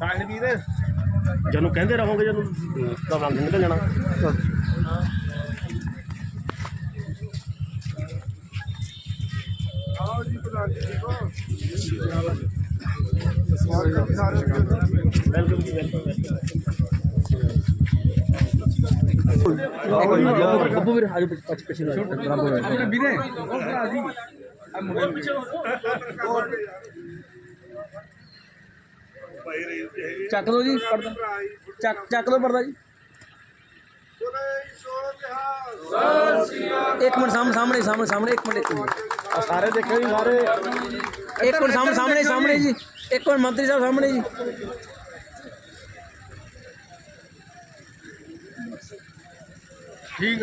ਸਾਹਿਲ ਵੀਰ ਜਦੋਂ ਕਹਿੰਦੇ ਰਹੋਗੇ ਜਦੋਂ ਤਾਂ ਰੰਗ ਨਿਕਲ ਜਾਣਾ ਆਓ ਜੀ ਪ੍ਰਧਾਨ ਜੀ ਹੋ ਸਵਾਗਤ ਸਾਰੇ ਵੈਲਕਮ ਜੀ ਵੈਲਕਮ ਬੱਬੂ ਵੀਰ ਹਾਜੋ ਪੱਛ ਪਿੱਛੇ ਨੂੰ ਆਪਣੇ ਵੀਰੇ ਚੱਕ ਲਓ ਜੀ ਪਰਦਾ। ਚੱਕ ਚੱਕ ਲਓ ਪਰਦਾ ਜੀ। ਇੱਕ ਮਿੰਟ ਸਾਹਮਣੇ ਸਾਹਮਣੇ ਸਾਹਮਣੇ ਸਾਹਮਣੇ ਇੱਕ ਮਿੰਟ। ਇੱਕ ਮਿੰਟ ਆ ਸਾਰੇ ਦੇਖੋ ਜੀ ਸਾਰੇ। ਇੱਕ ਮਿੰਟ ਸਾਹਮਣੇ ਸਾਹਮਣੇ ਸਾਹਮਣੇ ਜੀ। ਇੱਕ ਮਿੰਟ ਮੰਤਰੀ ਸਾਹਿਬ ਸਾਹਮਣੇ ਜੀ। ਠੀਕ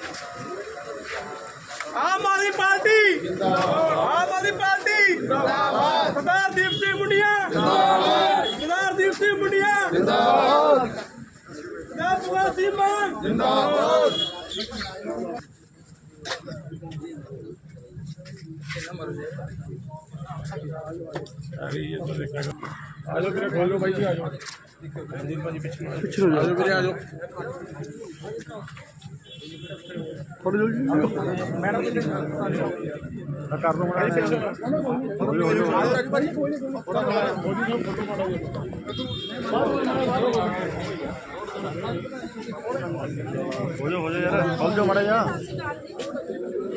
ਆਮ ਆਦਮੀ ਪਾਰਟੀ। ਜਿੰਦਾਬਾਦ ਆਮ ਆਦਮੀ ਪਾਰਟੀ। ਜਿੰਦਾਬਾਦ ਸਰਦਾਰ ਦੀਪ ਸਿੰਘ ਮੁੰਡਿਆ। ਜਿੰਦਾਬਾਦ ਸਰਦਾਰ ਦੀਪ ਸਿੰਘ ਮੁੰਡਿਆ। ਜਿੰਦਾਬਾਦ ਜਿੰਦਾਬਾਦ ਭਗਵੰਤ ਸਿੰਘ ਮਾਨ। ਜਿੰਦਾਬਾਦ ਆਜੋ ਵੀਰੇ ਖੋਲੋ ਬਾਈ ਜੀ ਆਜੋ ਪਿੱਛੇ ਹੋ ਜਾ ਵੀਰੇ ਆਜੋ ਥੋੜੀ ਜਲਦੀ ਕਰ ਦੋ ਮੜਾ ਪਿੱਛੇ ਹੋ ਜਾ ਹੋ ਜਾ ਹੋ ਜਾ ਯਾਰ। ਖੋਲ ਜਾ ਮੜਾ ਜਾ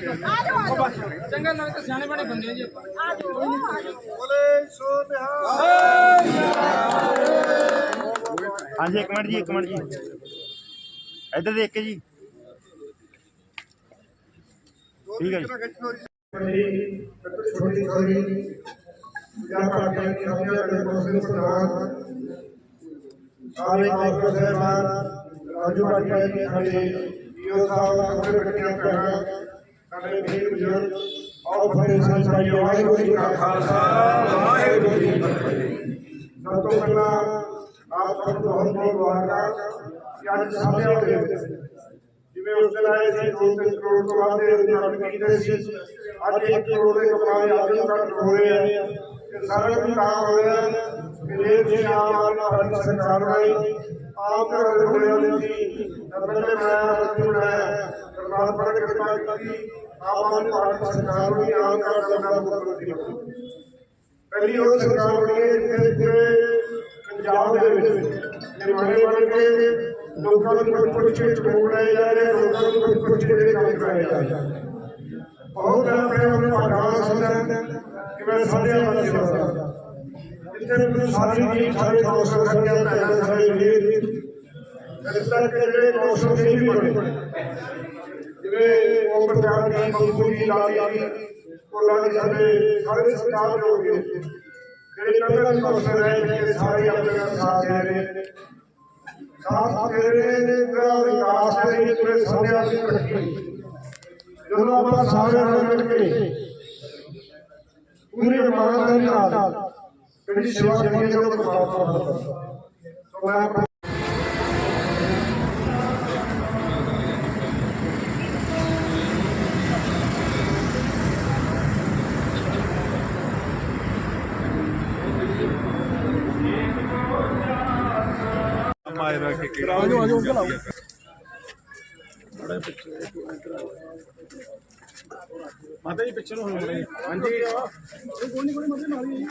ਚੰਗਾ ਨਾਲ ਤਾਂ ਸਿਆਣੇ ਬਣੇ ਬੰਦੇ ਆ ਜੀ ਆਪਾਂ। ਹਾਂਜੀ ਇੱਕ ਮਿੰਟ ਜੀ ਇੱਕ ਮਿੰਟ ਜੀ। ਇੱਧਰ ਦੇਖ ਕੇ ਜੀ। ਠੀਕ ਹੈ ਜੀ। ਛੋਟੀ ਛੋਟੀ ਜਾਂ ਪਾਰਟੀਆਂ ਦੀ ਹਮਲੇ ਦੇ ਕੋਸ਼ਿਸ਼ ਪ੍ਰਧਾਨ ਸਾਰੇ ਕਾਂਗਰਸ ਸਹਿਬਾਨ ਰਾਜੂ ਰਾਜਾ ਜੀ ਸਾਡੇ ਈਓ ਸਾਹਿਬ ਆਪਣੇ ਬੱਚਿਆਂ ਭੈਣਾਂ। ਸਾਡੇ ਵੀਰ ਬਜ਼ੁਰਗ ਆਓ ਫਤਿਹ ਸਿੰਘ ਸਾਡੀ ਵਾਹਿਗੁਰੂ ਜੀ ਕਾ ਖਾਲਸਾ ਵਾਹਿਗੁਰੂ ਜੀ ਕੀ ਫਤਿਹ ਸਭ ਤੋਂ ਪਹਿਲਾਂ ਆਪ ਸਭ ਨੂੰ ਬਹੁਤ ਬਹੁਤ ਮੁਬਾਰਕਾਂ ਕਿ ਅੱਜ ਸਾਰਿਆਂ ਦੇ ਵਿੱਚ ਜਿਵੇਂ ਉਸ ਦਿਨ ਆਏ ਸੀ ਦੋ ਤਿੰਨ ਕਰੋੜ ਤੋਂ ਬਾਅਦ ਦੇ ਰਿਕਾਰਡ ਕੀਤੇ ਸੀ ਅੱਜ 1 ਕਰੋੜ ਦੇ ਕਮਾਏ ਆਦਮ ਕੱਟ ਹੋਏ ਆ ਇਹ ਸਾਰਾ ਕੁਝ ਕੰਮ ਹੋਇਆ ਕਿ ਜੇ ਤੁਸੀਂ ਆਮ ਆਦਮੀ ਪਾਰਟੀ ਸਰਕਾਰ ਆਈ ਆਮ ਘਰ ਦੇ ਹੋਏ ਸੀ ਨੱਬੇ ਮੈਂ ਬੱਤੀ ਬਣਾਇਆ ਕਰਨਾਲ ਪੜ ਕੇ ਕਿਰਪਾ ਕੀਤੀ ਆਮ ਆਦਮੀ ਪਾਰਟੀ ਸਰਕਾਰ ਨੂੰ ਆਮ ਘਰ ਦਾ ਨਾਮ ਪਹਿਲੀ ਉਹ ਸਰਕਾਰ ਬਣੀ ਹੈ ਜਿੱਥੇ ਜਿੱਥੇ ਪੰਜਾਬ ਦੇ ਵਿੱਚ ਨਿਮਾਣੇ ਬਣ ਕੇ ਲੋਕਾਂ ਨੂੰ ਕੁਝ ਕੁਝ ਚੋਣ ਜਾ ਰਹੇ, ਲੋਕਾਂ ਨੂੰ ਕੁਝ ਕੁਝ ਜਿਹੜੇ ਕੰਮ ਕਰਾਏ ਜਾ ਰਹੇ। ਬਹੁਤ ਆਪਣੇ ਆਪਣੇ ਭਾਗਾਂ ਸਮਝਦਾ ਕਿ ਮੈਂ ਸਾਡੇ ਵਾਸਤੇ ਵਸਦਾ ਜਿੱਥੇ ਮੈਨੂੰ ਸਾਰੀ ਜੀ ਸਾਰੇ ਕੌਸ਼ਲ ਕਰਕੇ ਭੈਣਾਂ, ਸਾਰੇ ਵੀਰ ਰਿਸ਼ਤਾ ਜਿਹੜੇ ਕੌਸ਼ਲ ਨਹੀਂ ਬਣੇ ਜਿਵੇਂ ਉਹ ਪ੍ਰਕਾਰ ਦੀ ਬੰਬੂ ਦੀ ਲਾਲੀ ਦੇ ਸਾਡੇ ਸਾਰੇ ਸਰਕਾਰ ਦੇ ਹੋ ਜਿਹੜੇ ਪਹਿਲਾਂ ਵੀ ਕੌਸ਼ਲ ਰਹੇ ਨੇ ਸਾਰੇ ਆਪਣੇ ਸਾਥ ਦੇ ਰਹੇ ਸਾਥ ਦੇ ਰਹੇ ਨੇ ਜਿਹੜਾ ਵਿਕਾਸ ਦੇ ਪੂਰੇ ਸਮਿਆਂ ਦੀ ਇਕੱਠੀ ਜਦੋਂ ਆਪਾਂ ਸਾਰੇ ਰਲ ਮਿਲ ਕੇ ਪੂਰੇ ਇਮਾਨਦਾਰੀ ਨਾਲ ਜਿਹੜੀ ਸੇਵਾ ਕਰੀਏ ਜੋ ਪਰਮਾਤਮਾ ਦਾ ਸੋ ਮੈਂ ਆਪਣਾ ਮਾਇਰਾ ਆਜੋ ਆਜੋ ਉੱਧਰ ਆਓ ਮਾਤਾ ਜੀ ਪਿੱਛੇ ਨੂੰ ਹੋ ਰਹੇ ਹਾਂਜੀ ਕੋਈ ਨਹੀਂ ਕੋਈ ਮਰਜ਼ੀ ਨਾਲ ਹੀ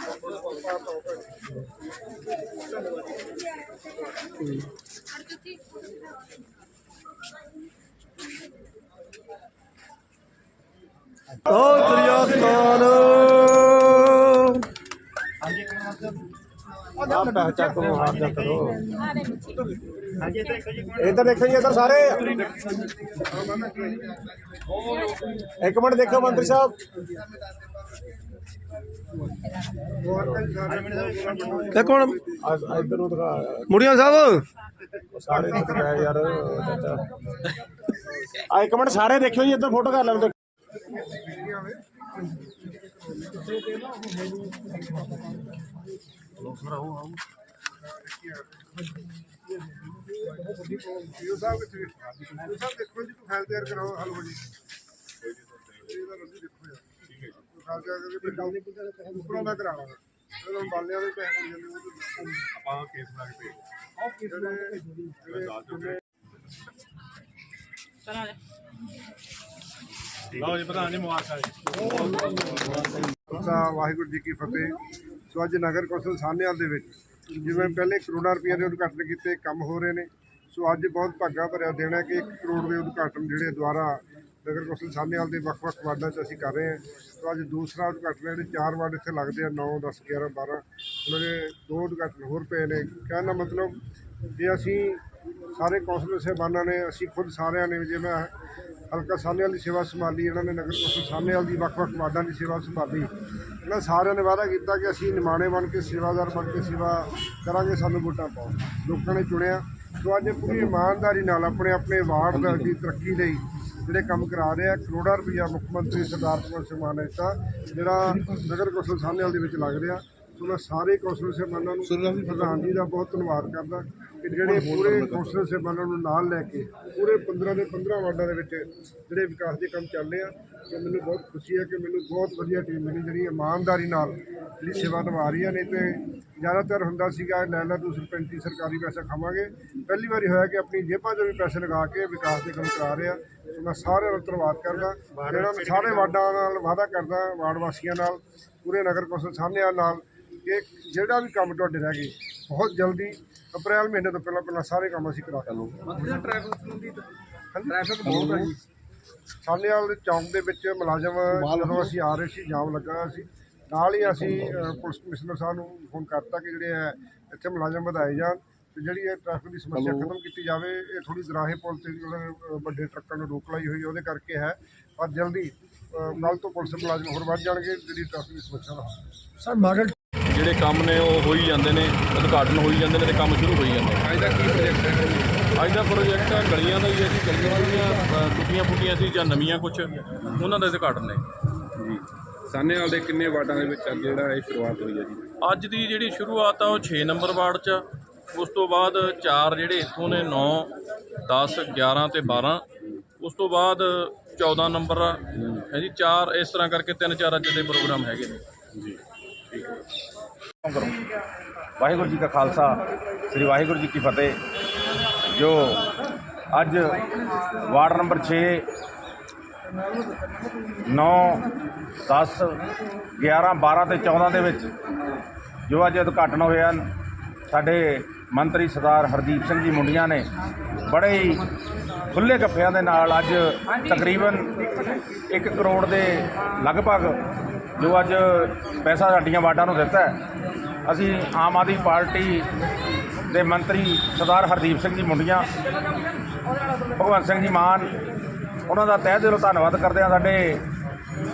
ਇੱਧਰ ਦੇਖੋ ਜੀ ਇੱਧਰ ਸਾਰੇ। ਇੱਕ ਮਿੰਟ ਦੇਖੋ ਮੰਤਰੀ ਸਾਹਿਬ। ਦੇਖੋ ਹੁਣ। ਇੱਧਰ ਨੂੰ ਦਿਖਾ। ਮੁੜੀਆਂ ਸਾਹਿਬ। ਸਾਰੇ ਦਿਖ ਰਿਹਾ ਯਾਰ ਆ ਇੱਕ ਮਿੰਟ ਸਾਰੇ ਦੇਖਿਓ ਜੀ ਇੱਧਰ ਫੋਟੋ ਕਰ ਲੈਣ ਯੂ ਸਾਹਿਬ ਕਿੱਥੇ ਯੂ ਸਾਹਿਬ ਦੇਖੋ ਜੀ ਤੂੰ ਫਾਈਲ ਤਿਆਰ ਕਰਾਓ ਹਲ ਹੋ ਜੀ ਇਹਦਾ ਰੱਦੀ ਦੇਖੋ ਯਾਰ ਠੀਕ ਹੈ ਜੀ ਫਾਈਲ ਤਿਆਰ ਕਰਕੇ ਫਿਰ ਗੱਲ ਨਹੀਂ ਉੱਪਰੋਂ ਦਾ ਕਰਾਉਣਾ ਜਦੋਂ ਬਾਲਿਆਂ ਦੇ ਪੈਸੇ ਹੋ ਜਾਂਦੇ ਆਪਾਂ ਕੇਸ ਬਣਾ ਕੇ ਭੇਜ ਆਹ ਕੇਸ ਬਣਾ ਕੇ ਭੇਜੋ ਲਓ ਜੀ, ਪ੍ਰਧਾਨ ਜੀ, ਮੁਬਾਰਕਾਂ ਜੀ। ਵਾਹਿਗੁਰੂ ਜੀ ਕੀ ਫਤਿਹ। ਸੋ ਅੱਜ ਨਗਰ ਕੌਂਸਲ ਸਾਹਨੇਵਾਲ ਦੇ ਵਿੱਚ, ਜਿਵੇਂ ਪਹਿਲੇ ਕਰੋੜਾਂ ਰੁਪਏ ਦੇ ਉਦਘਾਟਨ ਕੀਤੇ, ਕੰਮ ਹੋ ਰਹੇ ਨੇ। ਸੋ ਅੱਜ ਬਹੁਤ ਭਾਗਾ ਭਰਿਆ ਦਿਨ ਹੈ ਕਿ 1 ਕਰੋੜ ਦੇ ਉਦਘਾਟਨ ਜਿਹੜੇ ਦੁਆਰਾ ਨਗਰ ਕੌਂਸਲ ਸਾਹਨੇਵਾਲ ਦੇ ਵੱਖ-ਵੱਖ ਵਾਰਡਾਂ 'ਚ ਅਸੀਂ ਕਰ ਰਹੇ ਹਾਂ। ਸੋ ਅੱਜ ਦੂਸਰਾ ਉਦਘਾਟਨ ਜਿਹੜੇ ਚਾਰ ਵਾਰਡ ਇੱਥੇ ਲੱਗਦੇ ਆ 9 10 11 12 ਉਹਨਾਂ ਦੇ ਦੋ ਉਦਘਾਟਨ ਹੋਰ ਪਏ ਨੇ। ਕਹਿਣ ਦਾ ਮਤਲਬ, ਜੇ ਅਸੀਂ ਸਾਰੇ ਕੌਂਸਲਰ ਸਾਹਿਬਾਨਾਂ ਨੇ, ਅਸੀਂ ਖੁਦ ਸਾਰਿਆਂ ਨੇ ਜਿਵੇਂ ਹਲਕਾ ਸਾਹਨੇਵਾਲ ਦੀ ਸੇਵਾ ਸੰਭਾਲੀ, ਇਹਨਾਂ ਨੇ ਨਗਰ ਕੌਂਸਲ ਸਾਹਨੇਵਾਲ ਦੀ, ਵੱਖ-ਵੱਖ ਵਾਰਡਾਂ ਦੀ ਸੇਵਾ ਸੰਭਾਲੀ। ਇਹਨਾਂ ਸਾਰਿਆਂ ਨੇ ਵਾਅਦਾ ਕੀਤਾ ਕਿ ਅਸੀਂ ਨਿਮਾਣੇ ਬਣ ਕੇ, ਸੇਵਾਦਾਰ ਬਣ ਕੇ ਸੇਵਾ ਕਰਾਂਗੇ, ਸਾਨੂੰ ਵੋਟਾਂ ਪਾਓ। ਲੋਕਾਂ ਨੇ ਚੁਣਿਆ। ਸੋ ਅੱਜ ਪੂਰੀ ਇਮਾਨਦਾਰੀ ਨਾਲ ਆਪਣੇ ਆਪਣੇ ਵਾਰਡ ਦੀ ਤਰੱਕੀ ਲਈ ਜਿਹੜੇ ਕੰਮ ਕਰਾ ਰਹੇ ਆ ਕਰੋੜਾਂ ਰੁਪਈਆ ਮੁੱਖ ਮੰਤਰੀ ਸਰਦਾਰ ਭਗਵੰਤ ਸਿੰਘ ਮਾਨ ਨੇ ਦਿੱਤਾ, ਜਿਹੜਾ ਨਗਰ ਕੌਂਸਲ ਸਾਹਨੇਵਾਲ ਦੇ ਵਿੱਚ ਲੱਗ ਰਿਹਾ। ਸੋ ਮੈਂ ਸਾਰੇ ਕੌਂਸਲਰ ਸਾਹਿਬਾਨਾਂ ਨੂੰ ਪ੍ਰਧਾਨ ਜੀ ਦਾ ਬਹੁਤ ਧੰਨਵਾਦ ਕਰਦਾ ਕਿ ਜਿਹੜੇ ਪੂਰੇ ਕੌਂਸਲਰ ਸਾਹਿਬਾਨਾਂ ਨੂੰ ਨਾਲ ਲੈ ਕੇ ਪੂਰੇ 15 ਦੇ 15 ਵਾਰਡਾਂ ਦੇ ਵਿੱਚ ਜਿਹੜੇ ਵਿਕਾਸ ਦੇ ਕੰਮ ਚੱਲ ਰਹੇ ਆ ਤੇ ਮੈਨੂੰ ਬਹੁਤ ਖੁਸ਼ੀ ਹੈ ਕਿ ਮੈਨੂੰ ਬਹੁਤ ਵਧੀਆ ਟੀਮ ਮਿਲੀ ਜਿਹੜੀ ਇਮਾਨਦਾਰੀ ਨਾਲ ਜਿਹੜੀ ਸੇਵਾ ਨਿਭਾ ਰਹੀ ਹੈ ਨਹੀਂ ਤੇ ਜ਼ਿਆਦਾਤਰ ਹੁੰਦਾ ਸੀਗਾ ਲੈ ਲੈ ਤੂੰ ਸਰਪੰਚੀ ਸਰਕਾਰੀ ਪੈਸਾ ਖਾਵਾਂਗੇ। ਪਹਿਲੀ ਵਾਰੀ ਹੋਇਆ ਕਿ ਆਪਣੀ ਜੇਬਾਂ 'ਚੋਂ ਵੀ ਪੈਸੇ ਲਗਾ ਕੇ ਵਿਕਾਸ ਦੇ ਕੰਮ ਕਰਾ ਰਹੇ ਆ। ਸੋ ਮੈਂ ਸਾਰਿਆਂ ਨੂੰ ਧੰਨਵਾਦ ਕਰਦਾ। ਜਿਹੜਾ ਮੈਂ ਸਾਰੇ ਵਾਰਡਾਂ ਨਾਲ ਵਾਅਦਾ ਕਰਦਾ ਵਾਰਡ ਵਾਸੀਆਂ ਨਾਲ ਪੂਰੇ ਨਗਰ ਕੌਂਸਲ ਸਾਹਮਣੇ ਨਾਲ ਕਿ ਜਿਹੜਾ ਵੀ ਕੰਮ ਤੁਹਾਡੇ ਰਹਿ ਗਏ ਬਹੁਤ ਜਲਦੀ ਅਪ੍ਰੈਲ ਮਹੀਨੇ ਤੋਂ ਪਹਿਲਾਂ ਪਹਿਲਾਂ ਸਾਰੇ ਕੰਮ ਅਸੀਂ ਕਰਾ ਦਾਂਗੇ ਟ੍ਰੈਫਿਕ ਬਹੁਤ ਹੈ ਜੀ ਸਾਹਨੇਵਾਲ ਦੇ ਚੌਂਕ ਦੇ ਵਿੱਚ ਮੁਲਾਜ਼ਮ ਜਦੋਂ ਅਸੀਂ ਆ ਰਹੇ ਸੀ ਜਾਮ ਲੱਗਾ ਹੋਇਆ ਸੀ ਨਾਲ ਹੀ ਅਸੀਂ ਪੁਲਿਸ ਕਮਿਸ਼ਨਰ ਸਾਹਿਬ ਨੂੰ ਫੋਨ ਕਰਤਾ ਕਿ ਜਿਹੜੇ ਹੈ ਇੱਥੇ ਮੁਲਾਜ਼ਮ ਵਧਾਏ ਜਾਣ ਤੇ ਜਿਹੜੀ ਇਹ ਟ੍ਰੈਫਿਕ ਦੀ ਸਮੱਸਿਆ ਖਤਮ ਕੀਤੀ ਜਾਵੇ ਇਹ ਥੋੜੀ ਦਰਾਹੇ ਪੁਲ ਤੇ ਜਿਹੜੇ ਵੱਡੇ ਟਰੱਕਾਂ ਨੂੰ ਰੋਕ ਲਾਈ ਹੋਈ ਉਹਦੇ ਕਰਕੇ ਹੈ। ਪਰ ਜਲਦੀ ਕੱਲ ਤੋਂ ਪੁਲਿਸ ਮੁਲਾਜ਼ਮ ਹੋਰ ਵੱਧ ਜਾਣਗੇ ਜਿਹੜੀ ਟ੍ਰੈਫਿਕ ਦੀ ਸਮੱਸਿਆ ਦਾ ਹੱਲ। ਜਿਹੜੇ ਕੰਮ ਨੇ ਉਹ ਹੋਈ ਜਾਂਦੇ ਨੇ ਉਦਘਾਟਨ ਹੋਈ ਜਾਂਦੇ ਨੇ ਤੇ ਕੰਮ ਸ਼ੁਰੂ ਹੋਈ ਜਾਂਦੇ ਨੇ। ਅੱਜ ਦਾ ਕੀ ਪ੍ਰੋਜੈਕਟ ਹੈ? ਅੱਜ ਦਾ ਪ੍ਰੋਜੈਕਟ ਆ ਗਲੀਆਂ ਦਾ ਹੀ ਹੈ ਜੀ ਗਲੀਆਂ ਦੀਆਂ ਟੁੱਟੀਆਂ ਫੁੱਟੀਆਂ ਸੀ ਜਾਂ ਨਵੀਆਂ ਕੁਝ ਉਹਨਾਂ ਦਾ ਉਦਘਾਟਨ ਨੇ। ਜੀ। ਸਾਹਨੇਵਾਲ ਦੇ ਕਿੰਨੇ ਵਾਰਡਾਂ ਦੇ ਵਿੱਚ ਅੱਜ ਜਿਹੜਾ ਇਹ ਸ਼ੁਰੂਆਤ ਹੋਈ ਹੈ ਜੀ? ਅੱਜ ਦੀ ਜਿਹੜੀ ਸ਼ੁਰੂਆਤ ਆ ਉਹ 6 ਨੰਬਰ ਵਾਰਡ 'ਚ ਆ। ਉਸ ਤੋਂ ਬਾਅਦ ਚਾਰ ਜਿਹੜੇ ਇੱਥੋਂ ਨੇ 9 10 11 ਤੇ 12 ਉਸ ਤੋਂ ਬਾਅਦ 14 ਨੰਬਰ ਆ। ਹੈ ਜੀ ਚਾਰ ਇਸ ਤਰ੍ਹਾਂ ਕਰਕੇ ਤਿੰਨ ਚਾਰ ਅੱਜ ਦੇ ਪ੍ਰੋਗਰਾਮ ਹੈਗੇ ਨੇ। ਕਰੋ। ਵਾਹਿਗੁਰੂ ਜੀ ਕਾ ਖਾਲਸਾ, ਸ੍ਰੀ ਵਾਹਿਗੁਰੂ ਜੀ ਕੀ ਫਤਿਹ। ਜੋ ਅੱਜ ਵਾਰਡ ਨੰਬਰ 6 9 10 11 12 ਤੇ 14 ਦੇ ਵਿੱਚ ਜੋ ਅੱਜ ਉਦਘਾਟਨ ਹੋਇਆ ਸਾਡੇ ਮੰਤਰੀ ਸਰਦਾਰ ਹਰਦੀਪ ਸਿੰਘ ਜੀ ਮੁੰਡੀਆਂ ਨੇ ਬੜੇ ਹੀ ਖੁੱਲੇ ਗੱਫਿਆਂ ਦੇ ਨਾਲ ਅੱਜ ਤਕਰੀਬਨ 1 ਕਰੋੜ ਦੇ ਲਗਭਗ ਜੋ ਅੱਜ ਪੈਸਾ ਸਾਡੀਆਂ ਵਾਰਡਾਂ ਨੂੰ ਦਿੱਤਾ ਹੈ ਅਸੀਂ ਆਮ ਆਦਮੀ ਪਾਰਟੀ ਦੇ ਮੰਤਰੀ ਸਰਦਾਰ ਹਰਦੀਪ ਸਿੰਘ ਜੀ ਮੁੰਡੀਆਂ, ਭਗਵੰਤ ਸਿੰਘ ਜੀ ਮਾਨ, ਉਹਨਾਂ ਦਾ ਤਹਿ ਦਿਲੋਂ ਧੰਨਵਾਦ ਕਰਦੇ ਹਾਂ ਸਾਡੇ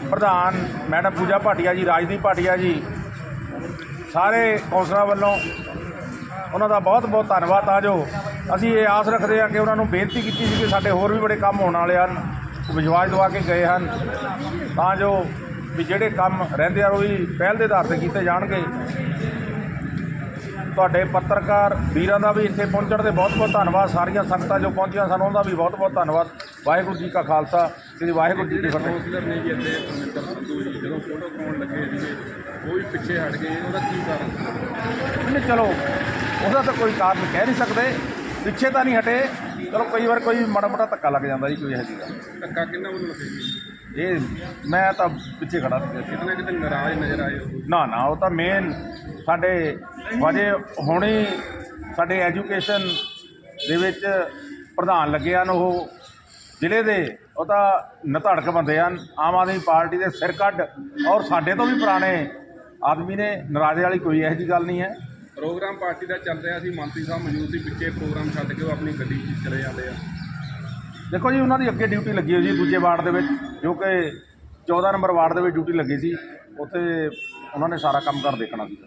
ਪ੍ਰਧਾਨ ਮੈਡਮ ਪੂਜਾ ਭਾਟੀਆ ਜੀ, ਰਾਜਦੀਪ ਭਾਟੀਆ ਜੀ, ਸਾਰੇ ਕੌਂਸਲਰਾਂ ਵੱਲੋਂ ਉਹਨਾਂ ਦਾ ਬਹੁਤ ਬਹੁਤ ਧੰਨਵਾਦ ਆ ਜੋ ਅਸੀਂ ਇਹ ਆਸ ਰੱਖਦੇ ਹਾਂ ਕਿ ਉਹਨਾਂ ਨੂੰ ਬੇਨਤੀ ਕੀਤੀ ਸੀ ਕਿ ਸਾਡੇ ਹੋਰ ਵੀ ਬੜੇ ਕੰਮ ਹੋਣ ਵਾਲੇ ਹਨ, ਵਿਸ਼ਵਾਸ ਦਵਾ ਕੇ ਗਏ ਹਨ, ਤਾਂ ਜੋ ਵੀ ਜਿਹੜੇ ਕੰਮ ਰਹਿੰਦੇ ਆ ਉਹ ਵੀ ਪਹਿਲ ਦੇ ਆਧਾਰ ਤੇ ਕੀਤੇ ਜਾਣਗੇ। ਤੁਹਾਡੇ ਪੱਤਰਕਾਰ ਵੀਰਾਂ ਦਾ ਵੀ ਇੱਥੇ ਪਹੁੰਚਣ ਦੇ ਬਹੁਤ ਬਹੁਤ ਧੰਨਵਾਦ। ਸਾਰੀਆਂ ਸੰਗਤਾਂ ਜੋ ਪਹੁੰਚੀਆਂ ਸਨ ਉਹਨਾਂ ਦਾ ਵੀ ਬਹੁਤ ਬਹੁਤ ਧੰਨਵਾਦ। ਵਾਹਿਗੁਰੂ ਜੀ ਕਾ ਖਾਲਸਾ ਸ੍ਰੀ ਵਾਹਿਗੁਰੂ ਜੀ ਕੀ ਫਤਿਹ। ਕਾਉਂਸਲਰ ਨੇ ਜੀ ਇੱਥੇ ਪਰਮਿੰਦਰ ਸੰਧੂ ਜੀ ਜਦੋਂ ਫੋਟੋ ਕਰਾਉਣ ਲੱਗੇ ਸੀਗੇ ਉਹ ਵੀ ਪਿੱਛੇ ਹਟ ਗਏ ਉਹਦਾ ਕੀ ਕਾਰਨ? ਨਹੀਂ ਚਲੋ ਉਹਦਾ ਤਾਂ ਕੋਈ ਕਾਰਨ ਕਹਿ ਨਹੀਂ ਸਕਦੇ। ਪਿੱਛੇ ਤਾਂ ਨਹੀਂ ਹਟੇ। ਚਲੋ ਕਈ ਵਾਰ ਕੋਈ ਮਾੜਾ ਮੋਟਾ ਧੱਕਾ ਲੱਗ ਜਾਂਦਾ ਜੀ ਕੋਈ ਇਹੋ ਜਿਹੀ ਗੱਲ। ਧੱਕਾ ਕਿੰਨਾ ਵੱਲੋਂ ਲੱਗੇ? ਜੀ ਇਹ ਮੈਂ ਤਾਂ ਪਿੱਛੇ ਖੜਾ ਸੀ ਕਿਤੇ ਨਾ ਕਿਤੇ ਨਾਰਾਜ਼ ਨਜ਼ਰ ਆਏ ਹੋ? ਨਾ ਨਾ ਉਹ ਤਾਂ ਮੇਨ ਸਾਡੇ ਵਜੇ ਹੁਣੇ ਸਾਡੇ ਐਜੂਕੇਸ਼ਨ ਦੇ ਵਿੱਚ ਪ੍ਰਧਾਨ ਲੱਗੇ ਹਨ ਉਹ। ਜ਼ਿਲ੍ਹੇ ਦੇ ਉਹ ਤਾਂ ਨਧੜਕ ਬੰਦੇ ਹਨ ਆਮ ਆਦਮੀ ਪਾਰਟੀ ਦੇ ਸਿਰ ਕੱਢ। ਔਰ ਸਾਡੇ ਤੋਂ ਵੀ ਪੁਰਾਣੇ ਆਦਮੀ ਨੇ ਨਾਰਾਜ਼ੇ ਵਾਲੀ ਕੋਈ ਇਹੋ ਜਿਹੀ ਗੱਲ ਨਹੀਂ ਹੈ। ਪ੍ਰੋਗਰਾਮ ਪਾਰਟੀ ਦਾ ਚੱਲ ਰਿਹਾ ਸੀ ਮੰਤਰੀ ਸਾਹਿਬ ਮੌਜੂਦ ਸੀ ਪਿੱਛੇ ਪ੍ਰੋਗਰਾਮ ਛੱਡ ਕੇ ਉਹ ਆਪਣੀ ਗੱਡੀ 'ਚ ਚਲੇ ਜਾਂਦੇ ਆ। ਦੇਖੋ ਜੀ, ਉਹਨਾਂ ਦੀ ਅੱਗੇ ਡਿਊਟੀ ਲੱਗੀ ਹੋਈ ਸੀ ਦੂਜੇ ਵਾਰਡ ਦੇ ਵਿੱਚ, ਜੋ ਕਿ 14 ਨੰਬਰ ਵਾਰਡ ਦੇ ਵਿੱਚ ਡਿਊਟੀ ਲੱਗੀ ਸੀ, ਉੱਥੇ ਉਹਨਾਂ ਨੇ ਸਾਰਾ ਕੰਮ ਕਰ ਦੇਖਣਾ ਸੀ।